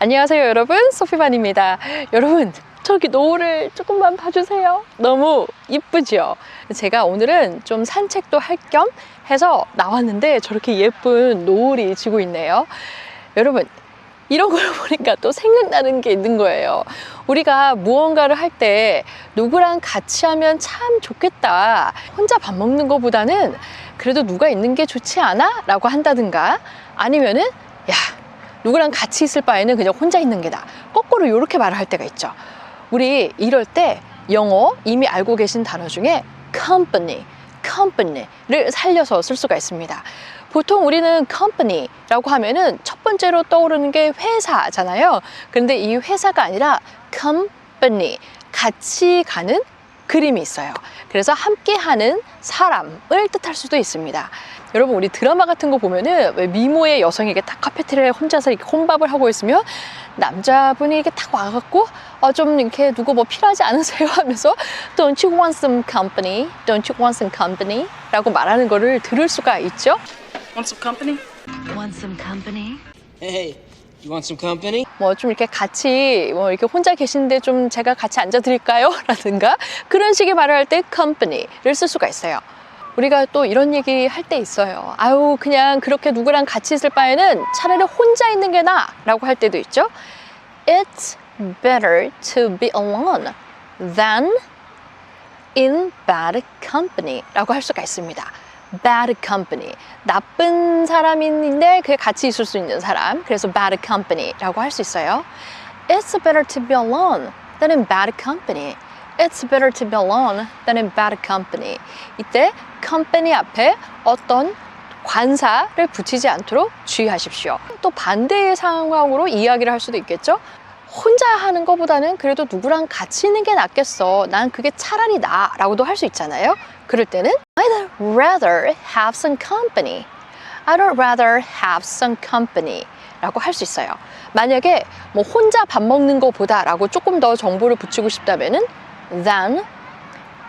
안녕하세요 여러분. 소피반입니다. 여러분 저기 노을을 조금만 봐주세요. 너무 이쁘죠? 제가 오늘은 좀 산책도 할 겸 해서 나왔는데 저렇게 예쁜 노을이 지고 있네요. 여러분 이런 걸 보니까 또 생각나는 게 있는 거예요. 우리가 무언가를 할 때 누구랑 같이 하면 참 좋겠다. 혼자 밥 먹는 것보다는 그래도 누가 있는 게 좋지 않아? 라고 한다든가 아니면은 야 누구랑 같이 있을 바에는 그냥 혼자 있는 게 나아. 거꾸로 이렇게 말을 할 때가 있죠. 우리 이럴 때 영어 이미 알고 계신 단어 중에 company, company를 살려서 쓸 수가 있습니다. 보통 우리는 company라고 하면은 첫 번째로 떠오르는 게 회사잖아요. 그런데 이 회사가 아니라 company, 같이 가는 그림이 있어요. 그래서 함께 하는 사람을 뜻할 수도 있습니다. 여러분 우리 드라마 같은 거 보면은 왜 미모의 여성이 이게 딱 카페테리아에 혼자서 이렇게 혼밥을 하고 있으면 남자분이 이렇게 딱 와갖고 어, 좀 이렇게 누구 뭐 필요하지 않으세요 하면서 Don't you want some company? Don't you want some company? 라고 말하는 거를 들을 수가 있죠. Want some company? Want some company? Hey, you want some company? 뭐 좀 이렇게 같이 뭐 이렇게 혼자 계신데 좀 제가 같이 앉아 드릴까요? 라든가 그런 식의 말을 할 때 company를 쓸 수가 있어요. 우리가 또 이런 얘기 할 때 있어요. 아유, 그냥 그렇게 누구랑 같이 있을 바에는 차라리 혼자 있는 게 나아 라고 할 때도 있죠. It's better to be alone than in bad company 라고 할 수가 있습니다. Bad company. 나쁜 사람인데 그 같이 있을 수 있는 사람. 그래서 bad company 라고 할 수 있어요. It's better to be alone than in bad company. It's better to be alone than in bad company. 이때 company 앞에 어떤 관사를 붙이지 않도록 주의하십시오. 또 반대의 상황으로 이야기를 할 수도 있겠죠. 혼자 하는 것보다는 그래도 누구랑 같이 있는 게 낫겠어. 난 그게 차라리 나. 라고도 할 수 있잖아요. 그럴 때는 I'd rather have some company. I'd rather have some company. 라고 할 수 있어요. 만약에 뭐 혼자 밥 먹는 것보다 라고 조금 더 정보를 붙이고 싶다면은 than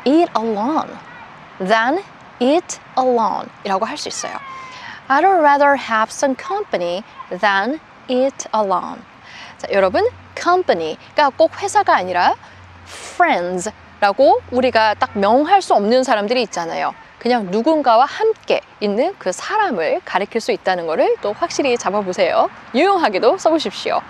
eat alone. than eat alone 이라고 할 수 있어요. I'd rather have some company than eat alone. 자, 여러분, company가 꼭 회사가 아니라 friends라고 우리가 딱 명할 수 없는 사람들이 있잖아요. 그냥 누군가와 함께 있는 그 사람을 가리킬 수 있다는 것을 또 확실히 잡아보세요. 유용하게도 써보십시오.